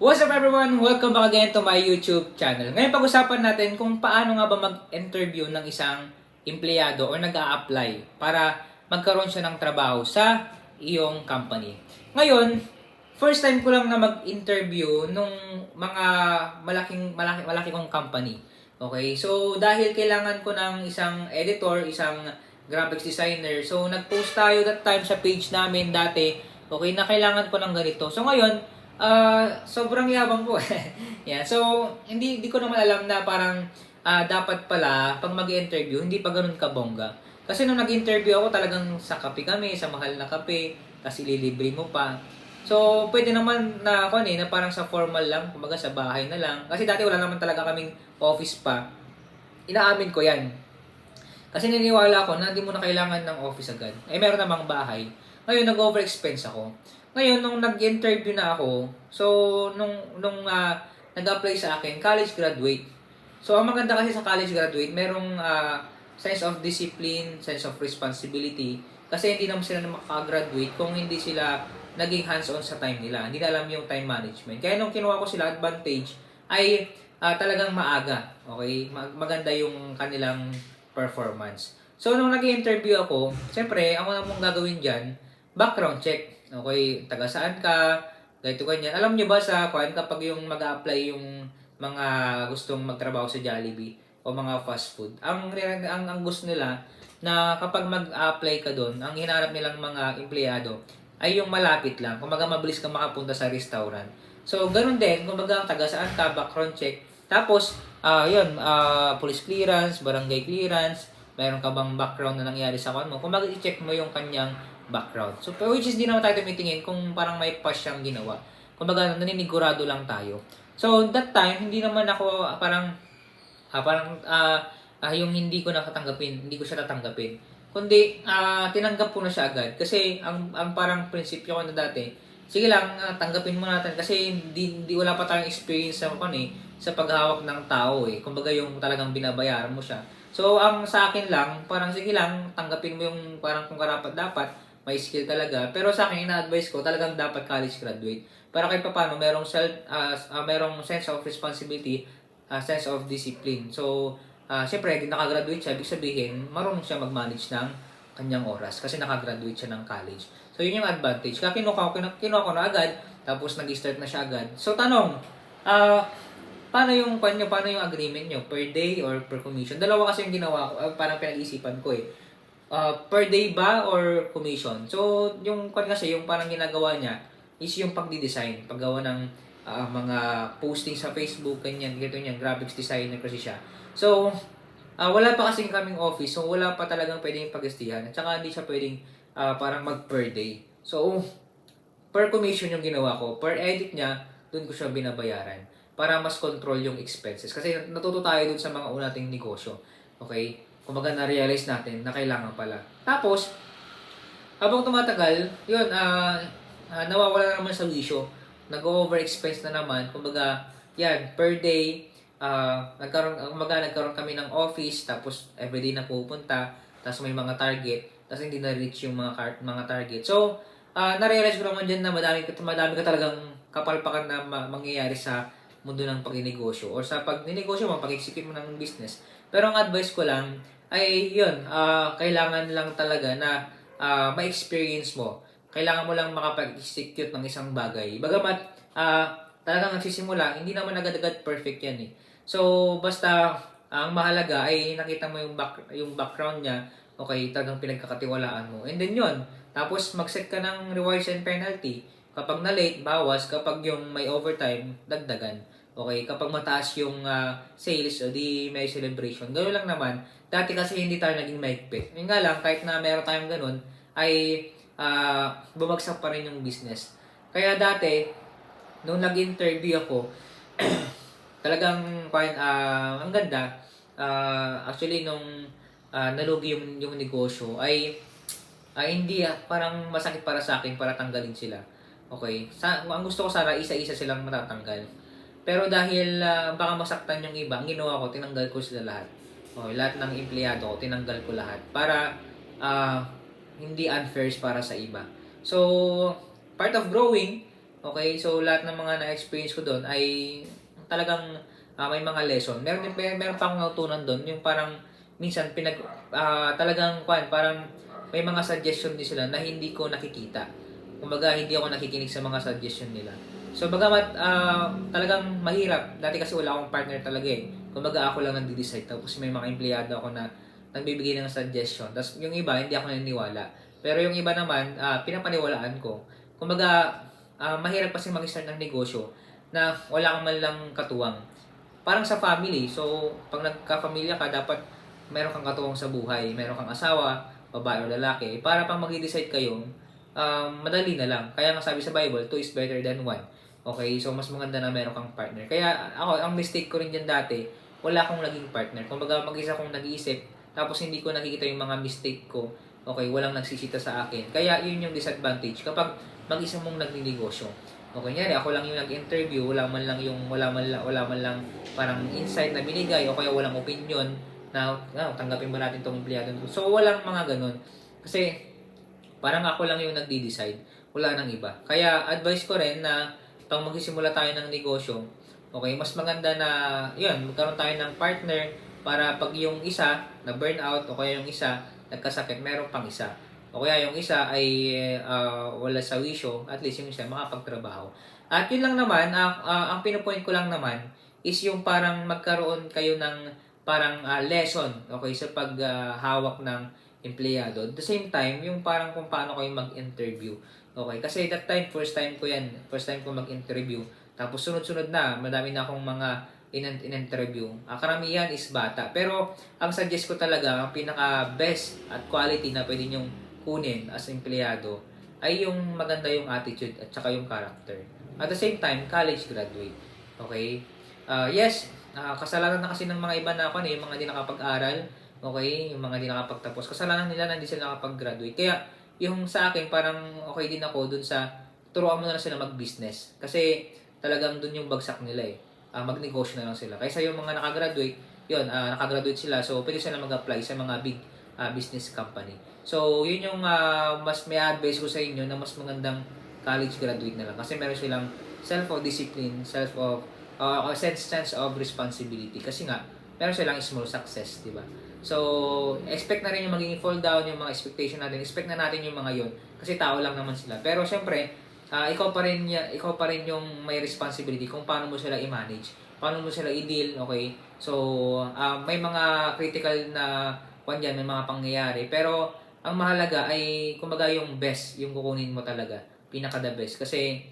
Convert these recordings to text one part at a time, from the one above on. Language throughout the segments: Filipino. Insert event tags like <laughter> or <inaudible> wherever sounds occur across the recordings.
What's up everyone? Welcome back again to my YouTube channel. Ngayon pag-usapan natin kung paano nga ba mag-interview ng isang empleyado o nag apply para magkaroon siya ng trabaho sa iyong company. Ngayon, first time ko lang na mag-interview nung mga malaking malaki malaki kong company. Okay? So dahil kailangan ko ng isang editor, isang graphics designer. So nag-post tayo that time sa page namin dati. Okay, na kailangan ko ng ganito. So ngayon, ah sobrang yabang ko. <laughs> yeah. So hindi hindi ko naman alam na parang ah, dapat pala pag mag-interview, hindi pa ganun kabongga. Kasi nung nag-interview ako, talagang sa kape kami, sa mahal na kape, kasi ililibre mo pa. So, pwede naman na ako eh, na parang sa formal lang, kumbaga sa bahay na lang. Kasi dati wala naman talaga kaming office pa. Inaamin ko yan. Kasi niniwala ako na hindi mo na kailangan ng office agad. Eh, meron namang bahay. Ngayon, nag-overexpense ako. Ngayon, nung nag-interview na ako, so, nung, nung ah, nag-apply sa akin, college graduate. So, ang maganda kasi sa college graduate, merong ah, sense of discipline, sense of responsibility. Kasi hindi naman sila na makagraduate kung hindi sila naging hands-on sa time nila. Hindi na alam yung time management. Kaya nung kinuha ko sila advantage, ay ah, talagang maaga. Okay? Mag- maganda yung kanilang performance. So, nung nag-interview ako, siyempre, ang una mong gagawin dyan, background check. Okay, taga saan ka, ganito ganyan. Alam nyo ba sa kwan, kapag yung mag apply yung mga gustong magtrabaho sa Jollibee o mga fast food, ang, ang, ang gusto nila na kapag mag-apply ka doon, ang hinahanap nilang mga empleyado ay yung malapit lang. Kumbaga mabilis kang makapunta sa restaurant. So, ganun din, kumbaga taga saan ka, background check. Tapos, ah yun, ah police clearance, barangay clearance, mayroon ka bang background na nangyari sa kwan mo. Kumbaga, i-check mo yung kanyang background. So, which is di naman tayo tumitingin kung parang may pas siyang ginawa. Kumbaga, naninigurado lang tayo. So, that time, hindi naman ako ah, parang, ah, parang, ah, ah, yung hindi ko nakatanggapin, hindi ko siya tatanggapin. Kundi, ah, tinanggap ko na siya agad. Kasi, ang, ang parang prinsipyo ko na dati, sige lang, ah, tanggapin mo natin. Kasi, hindi, hindi wala pa tayong experience sa, ano, eh, sa paghawak ng tao eh. Kumbaga, yung talagang binabayaran mo siya. So, ang sa akin lang, parang sige lang, tanggapin mo yung parang kung karapat dapat, may skill talaga. Pero sa akin, ina-advise ko, talagang dapat college graduate. Para kahit pa paano, merong, self, ah, ah, merong sense of responsibility, ah, sense of discipline. So, ah syempre, nakagraduate siya, ibig sabihin, marunong siya mag-manage ng kanyang oras kasi nakagraduate siya ng college. So, yun yung advantage. Kaya kinuha ko, kinuha, ko na agad, tapos nag-start na siya agad. So, tanong, ah, paano yung paano, paano yung agreement nyo? Per day or per commission? Dalawa kasi yung ginawa ko, ah, parang pinag-isipan ko eh. Ah, per day ba or commission? So, yung kwan kasi, yung parang ginagawa niya is yung pagdi-design, paggawa ng ah, mga posting sa Facebook, ganyan, ganito niya, graphics designer kasi siya. So, ah, wala pa kasing kaming office, so wala pa talagang pwedeng pagastihan. At saka hindi siya pwedeng ah, parang mag per day. So, per commission yung ginawa ko. Per edit niya, dun ko siya binabayaran para mas control yung expenses. Kasi natuto tayo dun sa mga una nating negosyo. Okay? Kumbaga na-realize natin na kailangan pala. Tapos, habang tumatagal, yun, ah ah, nawawala na naman sa wisyo. Nag-over-expense na naman. Kumbaga, yan, per day, ah nagkaroon, kumbaga, nagkaroon kami ng office, tapos everyday na pupunta, tapos may mga target, tapos hindi na-reach yung mga, car- mga target. So, ah na-realize ko naman dyan na madami, madami ka talagang kapalpakan na ma- mangyayari sa mundo ng pagninegosyo or sa pagninegosyo mo, pag-execute mo ng business. Pero ang advice ko lang ay yun, ah, kailangan lang talaga na ah, ma-experience mo. Kailangan mo lang makapag-execute ng isang bagay. Bagamat ah, talagang nagsisimula, hindi naman agad-agad perfect yan eh. So, basta ang mahalaga ay nakita mo yung, back, yung background niya, okay, talagang pinagkakatiwalaan mo. And then yun, tapos mag-set ka ng rewards and penalty. Kapag na-late, bawas. Kapag yung may overtime, dagdagan. Okay, kapag mataas yung ah, sales, o di may celebration. Ganoon lang naman. Dati kasi hindi tayo naging maigpit. Yun nga lang, kahit na meron tayong ganun, ay ah, bumagsak pa rin yung business. Kaya dati, nung nag-interview ako, <clears throat> talagang ah, ang ganda. Ah, actually, nung ah, nalugi yung, yung negosyo, ay ay hindi ah, parang masakit para sa akin para tanggalin sila. Okay. Sa, ang gusto ko sana isa-isa silang matatanggal. Pero dahil ah, baka masaktan yung iba, ginawa ko, tinanggal ko sila lahat. Okay, lahat ng empleyado ko, tinanggal ko lahat. Para ah, hindi unfair para sa iba. So, part of growing, Okay, so lahat ng mga na-experience ko doon ay talagang ah, may mga lesson. Meron may, meron pa akong doon, yung parang minsan pinag ah, talagang kwan, parang may mga suggestion din sila na hindi ko nakikita. Kumbaga hindi ako nakikinig sa mga suggestion nila. So bagamat ah, talagang mahirap, dati kasi wala akong partner talaga eh. Kumbaga ako lang nagde-decide tapos may mga empleyado ako na nagbibigay ng suggestion. Tapos yung iba hindi ako naniniwala. Pero yung iba naman ah, pinapaniwalaan ko. Kumbaga ah, mahirap kasi mag-start ng negosyo na wala kang man lang katuwang. Parang sa family. So pag nagka-familia ka dapat meron kang katuwang sa buhay, meron kang asawa, babae o lalaki. Para pang mag-decide kayo, um, madali na lang. Kaya nga sabi sa Bible, two is better than one. Okay, so mas maganda na meron kang partner. Kaya ako, ang mistake ko rin dyan dati, wala akong naging partner. Kumbaga, mag-isa kong nag-iisip, tapos hindi ko nakikita yung mga mistake ko. Okay, walang nagsisita sa akin. Kaya yun yung disadvantage kapag mag-isa mong nagninegosyo. Okay, nyari, ako lang yung nag-interview, wala man lang yung, wala man lang, wala man lang parang insight na binigay, o kaya walang opinion na, ah, tanggapin ba natin tong empleyado. So, walang mga ganun. Kasi, parang ako lang yung nagdi-decide, wala nang iba. Kaya, advice ko rin na pag magsisimula tayo ng negosyo, okay, mas maganda na, yun, magkaroon tayo ng partner para pag yung isa na burnout o kaya yung isa nagkasakit, meron pang isa. O kaya yung isa ay ah, wala sa wisyo, at least yung isa makapagtrabaho. At yun lang naman, ah, ah, ang pinupoint ko lang naman is yung parang magkaroon kayo ng parang ah, lesson okay sa paghawak ng empleyado. At the same time, yung parang kung paano kayo mag-interview. Okay, kasi that time, first time ko yan. First time ko mag-interview. Tapos sunod-sunod na, madami na akong mga in- in-interview. Ah, karamihan is bata. Pero ang suggest ko talaga, ang pinaka-best at quality na pwede nyong kunin as empleyado ay yung maganda yung attitude at saka yung character. At the same time, college graduate. Okay? Ah, yes, ah, kasalanan na kasi ng mga iba na ako, yung mga di nakapag-aral, okay, yung mga di nakapagtapos, kasalanan nila na hindi sila nakapag-graduate. Kaya, yung sa akin, parang okay din ako dun sa, turuan mo na lang sila mag-business. Kasi, talagang dun yung bagsak nila eh. Ah, magnegosyo na lang sila. Kaysa yung mga nakagraduate, yun, ah, nakagraduate sila, so pwede sila mag-apply sa mga big ah, business company. So, yun yung ah, mas may advice ko sa inyo na mas magandang college graduate na lang. Kasi meron silang self of discipline, self of uh, sense, sense of responsibility. Kasi nga, meron silang small success, di ba? So, expect na rin yung magiging fall down, yung mga expectation natin. Expect na natin yung mga yon Kasi tao lang naman sila. Pero, syempre, ah, ikaw pa rin ikaw pa rin yung may responsibility kung paano mo sila i-manage, paano mo sila i-deal, okay? So, ah, may mga critical na kwan dyan, may mga pangyayari. Pero, ang mahalaga ay, kumbaga, yung best, yung kukunin mo talaga. Pinaka the best. Kasi,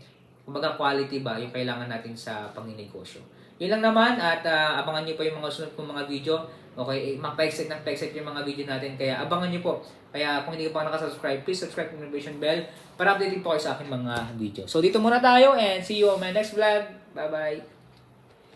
kumbaga, quality ba yung kailangan natin sa panginegosyo. Yun lang naman at ah, abangan nyo pa yung mga sunod kong mga video. Okay, eh, magpa-excite ng pa-excite yung mga video natin. Kaya abangan nyo po. Kaya kung hindi ka pa nakasubscribe, please subscribe to notification bell para updated po kayo sa aking mga video. So dito muna tayo and see you on my next vlog. Bye-bye!